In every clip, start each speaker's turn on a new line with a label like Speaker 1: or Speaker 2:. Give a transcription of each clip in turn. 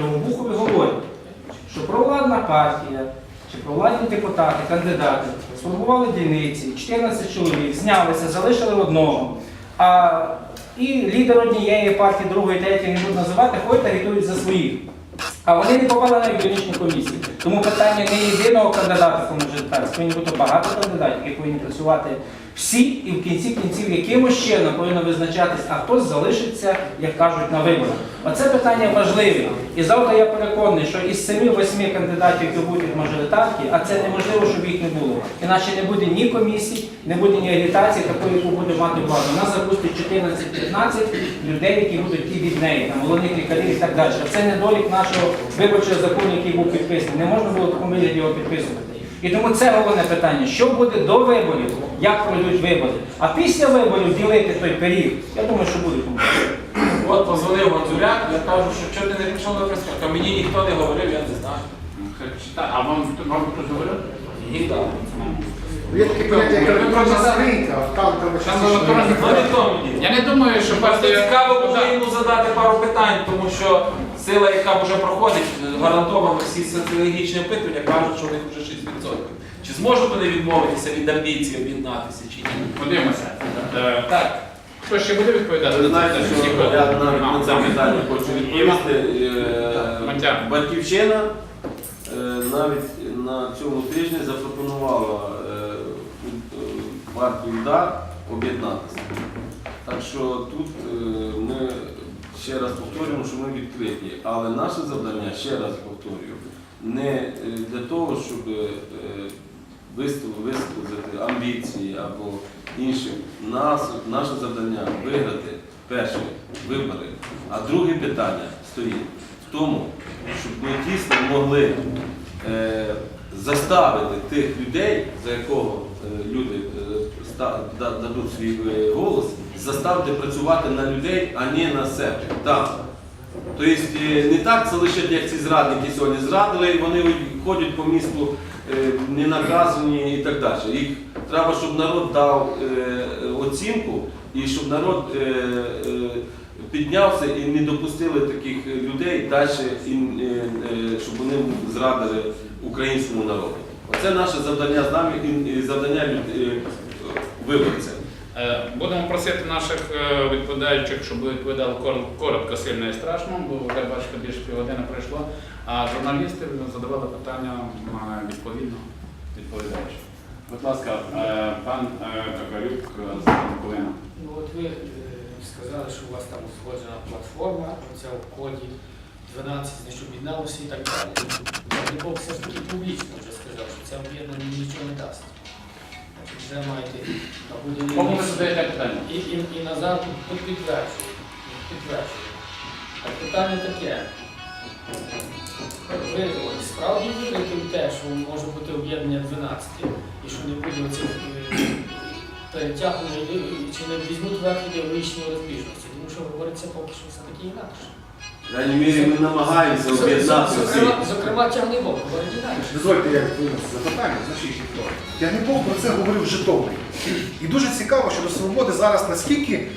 Speaker 1: Бухові говорять, що провладна партія чи провладні депутати, кандидати сформували дільниці, 14 чоловік, знялися, залишили одного. А і лідер однієї партії, другої, третьої не буду називати, ходять агітують за своїх. А вони не попали на юридичні комісії. Тому питання не єдиного кандидата по мажоритарці, повинні бути багато кандидатів, які повинні працювати всі, і в кінці кінців якимось чином повинно визначатись, а хтось залишиться, як кажуть, на виборах. Оце питання важливе. І завтра я переконаний, що із 7-8 кандидатів, які будуть мажоритарки, а це неможливо, щоб їх не було. Іначе не буде ні комісій, не буде ні агітації, такої, яку буде мати влада. Вона запустить 14-15 людей, які будуть ті від неї, там головних лікарів і так далі. Це недолік нашого виборчого закону, який був підписаний. Не можна було в такому вигляді його підписувати. І тому це головне питання, що буде до виборів, як пройдуть вибори. А після виборів ділити той період, я думаю, що буде тому.
Speaker 2: От позвонив Гонцуляк, я кажу, що чого ти не прийшов на прес-конференцію? Мені ніхто не говорив, я не знаю.
Speaker 3: А вам, вам хтось говорив?
Speaker 2: Ні, так.
Speaker 4: Є таке поняття, як електронна скринька, там треба
Speaker 3: Там
Speaker 4: частіше.
Speaker 3: електронна
Speaker 2: не то мені.
Speaker 3: Я не думаю, що партія...
Speaker 2: цікаво було йому задати пару питань, тому що сила, яка вже проходить, гарантовано всі соціологічні опитування кажуть, що у них вже 6%. Чи зможуть вони відмовитися від амбіції об'єднатися чи ні?
Speaker 3: Подивимося. Е,
Speaker 2: Так.
Speaker 3: Хто ще буде відповідати?
Speaker 5: Ви знаєте, що я на це питання хочу відповісти. Е, Батьківщина е, навіть на цьому тижні запропонувала е, е, партію дар об'єднатися. Так що тут е, ми ще раз повторюємо, що ми відкриті. Але наше завдання, ще раз повторюю, не е, для того, щоб е, висказати амбіції або іншим. Нас, наше завдання виграти перше вибори. А друге питання стоїть в тому, щоб ми дійсно могли е, заставити тих людей, за якого люди дадуть свій голос, заставити працювати на людей, а не на себе. Так. Тобто е, не так залишать, як ці зрадники сьогодні зрадили, і вони ходять по місту е, не наказані і так далі. Їх треба, щоб народ дав е, оцінку і щоб народ піднявся і не допустили таких людей далі, щоб вони зрадили українському народу. Оце наше завдання з нами і, завдання виборця.
Speaker 3: Е, Будемо просити наших е, відповідаючих, щоб відповідали кор- коротко, сильно і страшно, бо вже бачите, більше півгодини пройшло. А журналісти задавали питання відповідно відповідаючи. Будь ласка, е, пан Токарюк е, з Буковина.
Speaker 6: Ну от ви сказали, що у вас там узгоджена платформа, оця в коді 12 значить, об'єдналося і так далі. Бог все ж таки публічно вже сказав, що це об'єднання вже маєте на
Speaker 3: Кому ви
Speaker 6: будівлі
Speaker 3: задаєте питання?
Speaker 6: і, і, і назад тут підтверджує. Підтверджує. Так питання таке. Ви справді вірите в те, що може бути об'єднання 12 і що не буде оцих е, і чи не візьмуть верх ідеологічні розбіжності, тому що говориться поки що все таки інакше.
Speaker 5: В крайній мірі ми намагаємося об'єднати всіх.
Speaker 6: Зокрема, зокрема тягний бок.
Speaker 4: Дозвольте, я відповім на це запитання, значить, Тягнебок про це говорив в Житомирі. І дуже цікаво, що до свободи зараз наскільки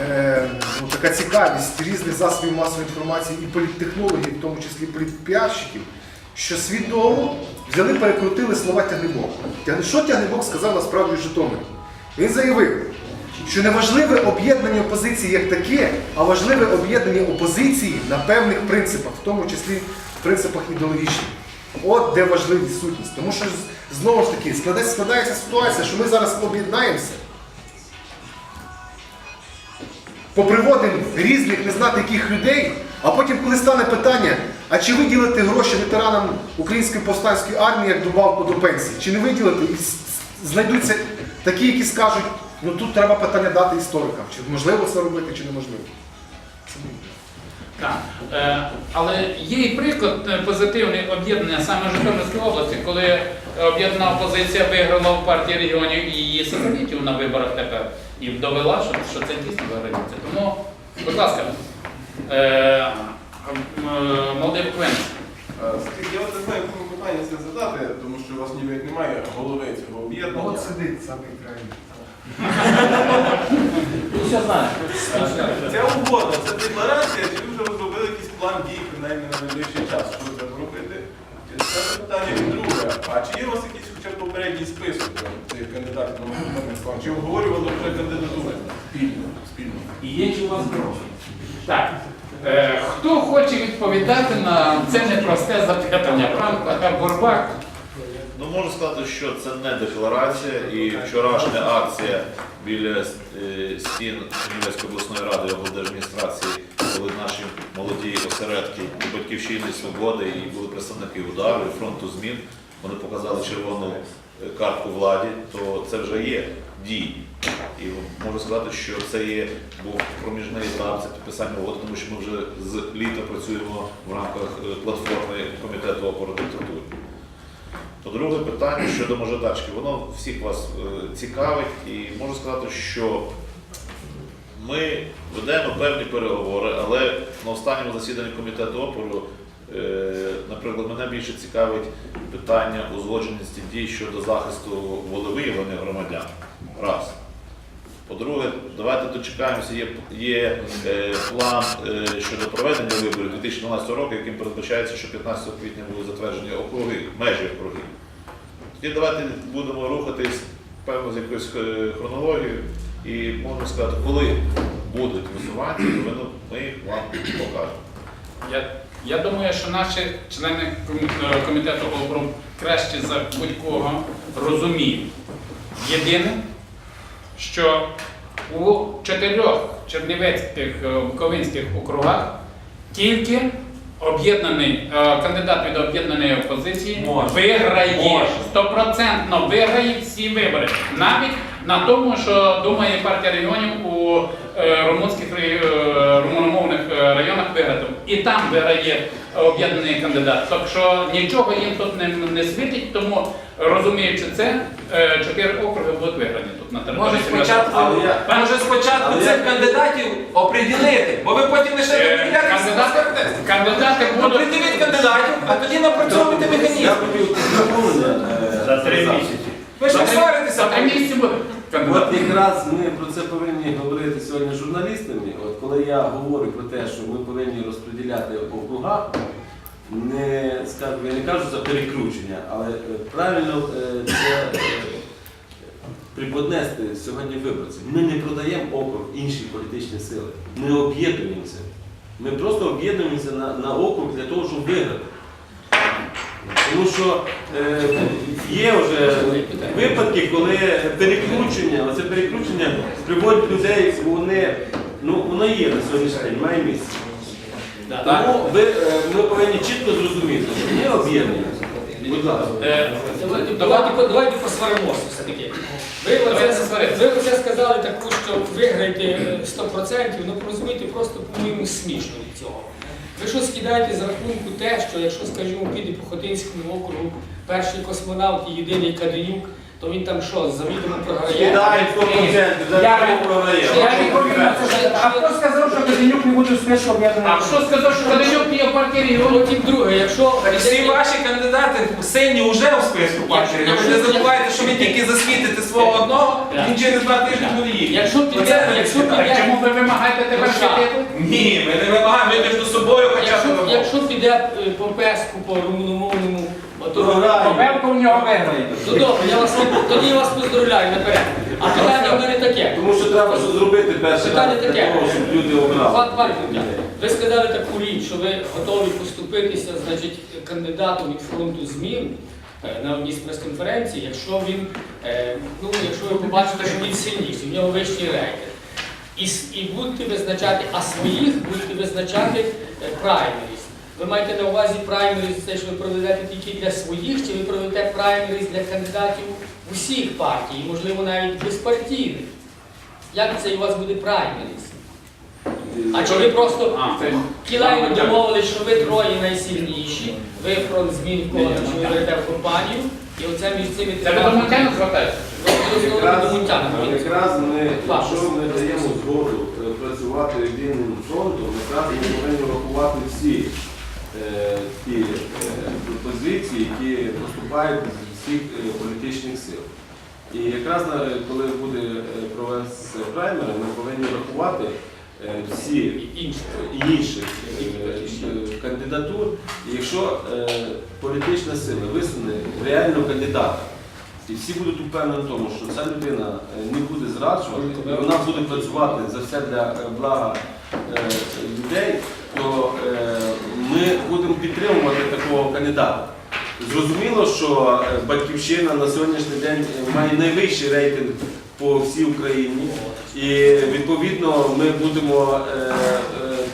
Speaker 4: е, ну, така цікавість різних засобів масової інформації і політтехнологів, в тому числі політпіарщиків, що свідомо взяли, перекрутили слова Тягнебок. Тягне- Що Тягнебок сказав насправді в Житомирі? Він заявив, що не важливе об'єднання опозиції як таке, а важливе об'єднання опозиції на певних принципах, в тому числі в принципах ідеологічних. От де важливість сутність. Тому що знову ж таки складається, ситуація, що ми зараз об'єднаємося, поприводимо різних не знати яких людей, а потім, коли стане питання, а чи виділити гроші ветеранам Української повстанської армії як добавку до пенсії, чи не виділити, і знайдуться такі, які скажуть, ну тут треба питання дати історикам, чи можливо це робити, чи неможливо.
Speaker 3: Так. Е, але є і приклад е, позитивний об'єднання саме Житомирської області, коли об'єднана опозиція виграла в партії регіонів і її сателітів на виборах тепер і довела, що, це дійсно виграється. Тому, будь ласка, е, молодий Буковин.
Speaker 7: Я от не знаю, кому питання це задати, тому що у вас ніби як немає голови цього об'єднання.
Speaker 4: сидить самий крайній.
Speaker 1: І все знаєте.
Speaker 7: Ця угода, це декларація, чи ви вже розробили якісь план дій принаймні на найближчий час. Що ви треба робити? Це питання і друге. А чи є у вас якийсь хоча б попередній список цих кандидатів на мажоритарний склад? Чи обговорювали вже кандидатури спільно? спільно?
Speaker 1: І є чи у вас гроші?
Speaker 3: Так. Е, хто хоче відповідати на це непросте запитання? Пан Бурбак.
Speaker 8: Ну можу сказати, що це не декларація і вчорашня акція біля е, стін Чернівецької обласної ради облдержадміністрації, коли наші молоді осередки і батьківщини свободи і були представники удару і фронту змін. Вони показали червону е, картку владі, то це вже є дії. І можу сказати, що це є був проміжний етап, це підписання угоди, тому що ми вже з літа працюємо в рамках е, платформи комітету опору диктатури. По-друге, питання щодо мажоритарщиків. Воно всіх вас е, цікавить і можу сказати, що ми ведемо певні переговори, але на останньому засіданні комітету опору, е, наприклад, мене більше цікавить питання узгодженості дій щодо захисту волевиявлення громадян. Раз. По-друге, давайте дочекаємося, є, є е, план е, щодо проведення виборів 2012 року, яким передбачається, що 15 квітня будуть затверджені округи, межі округів. Тоді давайте будемо рухатись певно з якоюсь е, хронологією і можна сказати, коли будуть висування, то ми, ну, вам покажемо.
Speaker 3: Я, я думаю, що наші члени е, комітету обру краще за будь-кого розуміють. Єдине, що у чотирьох чернівецьких е, буковинських округах тільки об'єднаний е, кандидат від об'єднаної опозиції
Speaker 2: Може.
Speaker 3: виграє стопроцентно виграє всі вибори. Навіть на тому, що думає партія регіонів у е, румунських е, румуномовних е, районах виграти. І там виграє об'єднаний кандидат. Так що нічого їм тут не, не світить, тому розуміючи це, е, чотири округи будуть виграні тут на території.
Speaker 2: Може спочатку,
Speaker 5: Але я-
Speaker 2: може спочатку
Speaker 5: але
Speaker 2: цих
Speaker 5: я-
Speaker 2: кандидатів оприділити, бо ви потім лише
Speaker 3: Е,
Speaker 2: виділяєте
Speaker 3: Кандидати, кандидати будуть
Speaker 2: Оприділіть кандидатів, а тоді напрацьовуйте
Speaker 5: Я хотів
Speaker 8: За три місяці.
Speaker 2: Ви ж не сваритеся.
Speaker 3: за три місяці буде.
Speaker 5: От якраз ми про це повинні говорити сьогодні з журналістами. От коли я говорю про те, що ми повинні розподіляти округа, не скажу, я не кажу за перекручення, але е, правильно е, це е, приподнести сьогодні виборців. Ми не продаємо округ іншій політичній сили. Ми об'єднуємося. Ми просто об'єднуємося на, на округ для того, щоб виграти. Тому що е, є вже випадки, коли перекручення, оце перекручення приводить людей, вони, ну воно є на сьогоднішній день, має місце. Тому ви, е, ми повинні чітко зрозуміти, що ми об'єднуємося. Будь ласка.
Speaker 3: Е,
Speaker 6: Давайте, давайте, давайте посваримося все-таки. Ви оце,
Speaker 3: сваритися.
Speaker 6: ви оце сказали таку, що виграєте е, 100%, ну розумієте, просто по-моєму смішно від цього. Ви що скидаєте з рахунку те, що якщо, скажімо, піде по Хотинському округу перший космонавт і єдиний Каденюк, то він там що, завідомо програє?
Speaker 5: Кидають 100%,
Speaker 1: Я-
Speaker 5: зараз програє.
Speaker 1: Я відповім на це запитання. А хто сказав, що Казанюк не буде списку об'єднаних?
Speaker 3: А хто сказав, що Каденюк є в партії регіону?
Speaker 6: Потім друге, якщо
Speaker 2: Так всі ваші кандидати сильні вже у списку партії. Ви не забувайте, що ви тільки засвітите свого одного, він через два тижні буде їхати.
Speaker 6: Якщо піде, якщо
Speaker 2: так.
Speaker 3: Так
Speaker 6: піде,
Speaker 3: чому ви вимагаєте тепер
Speaker 6: Ну, що?
Speaker 3: світити?
Speaker 2: Ні, ми не вимагаємо, ви між собою хоча б
Speaker 6: якщо піде е, по песку, по румуномовному,
Speaker 5: Програє.
Speaker 1: В нього виграє.
Speaker 6: Ну добре, я вас тоді я вас поздравляю наперед. А питання в мене таке.
Speaker 5: Тому що треба що зробити перше
Speaker 6: Питання
Speaker 5: для
Speaker 6: таке.
Speaker 5: того, щоб люди обрали.
Speaker 6: Ви сказали таку річ, що ви готові поступитися, значить, кандидату від фронту змін е, на одній з прес-конференцій, якщо він, е, ну, якщо ви побачите, що він сильніший, в нього вищий рейтинг. І, с- і будете визначати, а своїх будете визначати праймеріс. Ви маєте на увазі праймеріс, це що ви проведете тільки для своїх, чи ви проведете праймеріс для кандидатів усіх партій, і, можливо, навіть безпартійних? Як це у вас буде праймеріс? А чи ви просто кілайно домовились, що ви троє найсильніші, ви фронт змін кого чи ви берете в компанію, і оце між цими
Speaker 3: Це ви до Монтяна звертаєтеся?
Speaker 5: Якраз,
Speaker 6: Мунтяна.
Speaker 5: якраз ми, якщо ми даємо згоду е, працювати єдиним фронтом, якраз ми повинні врахувати всі е, ті е, пропозиції, які поступають з всіх е, політичних сил. І якраз коли буде е, провести праймери, ми повинні врахувати е, всі інших е, е, кандидатур, і якщо е, політична сила висуне реального кандидата, і всі будуть упевнені в тому, що ця людина е, не буде зраджувати, і вона буде працювати за все для е, блага е, людей, то е, ми будемо підтримувати такого кандидата. Зрозуміло, що е, батьківщина на сьогоднішній день має найвищий рейтинг по всій Україні, і відповідно ми будемо е, е,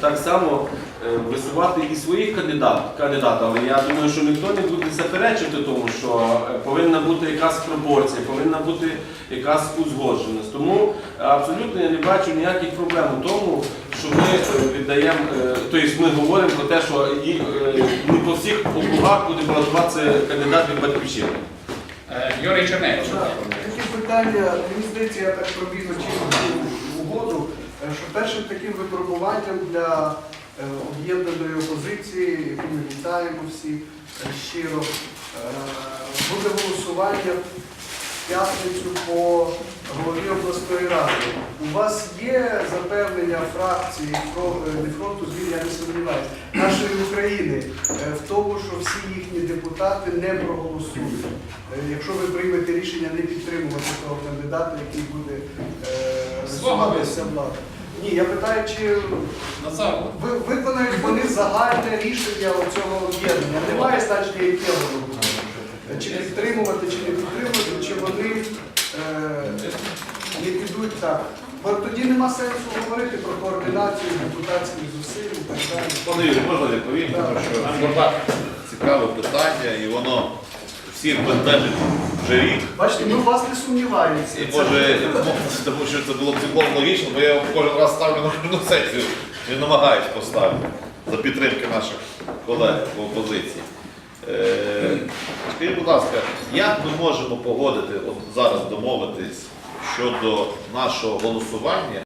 Speaker 5: так само висувати і своїх кандидат, кандидатів. Але я думаю, що ніхто не буде заперечувати тому, що повинна бути якась пропорція, повинна бути якась узгодженість. Тому абсолютно я не бачу ніяких проблем у тому, що ми е, віддаємо, тобто ми говоримо про те, що не по всіх округах буде балотуватися кандидат від батьківщини.
Speaker 3: Е, Юрій Чернець.
Speaker 9: Такі питання, мені здається, я так пробіг очікую угоду, що першим таким випробуванням для об'єднаної опозиції, яку ми вітаємо всі щиро, буде голосування п'ятницю по голові обласної ради. У вас є запевнення фракції е, фронту звільнення, я не сумніваюся, нашої України е, в тому, що всі їхні депутати не проголосують. Е, Якщо ви приймете рішення не підтримувати того кандидата, який буде
Speaker 3: Свого
Speaker 9: влада. Ні, я питаю, чи ви виконають вони загальне рішення цього об'єднання? Немає значення, яке воно буде. Чи підтримувати, чи не підтримувати, вони е, не підуть так. Бо тоді нема сенсу говорити про координацію депутатських зусиль і так далі.
Speaker 8: Пане Юрій, можна відповім, тому що
Speaker 3: Пан
Speaker 8: цікаве питання, і воно всіх бентежить вже рік.
Speaker 9: Бачите, ми в вас не сумніваємося.
Speaker 8: І може, тому що це було б цілком логічно, бо я його кожен раз ставлю на кожну сесію і намагаюсь поставити за підтримки наших колег по опозиції. Е, Скажіть, будь ласка, як ми можемо погодити, от зараз домовитись щодо нашого голосування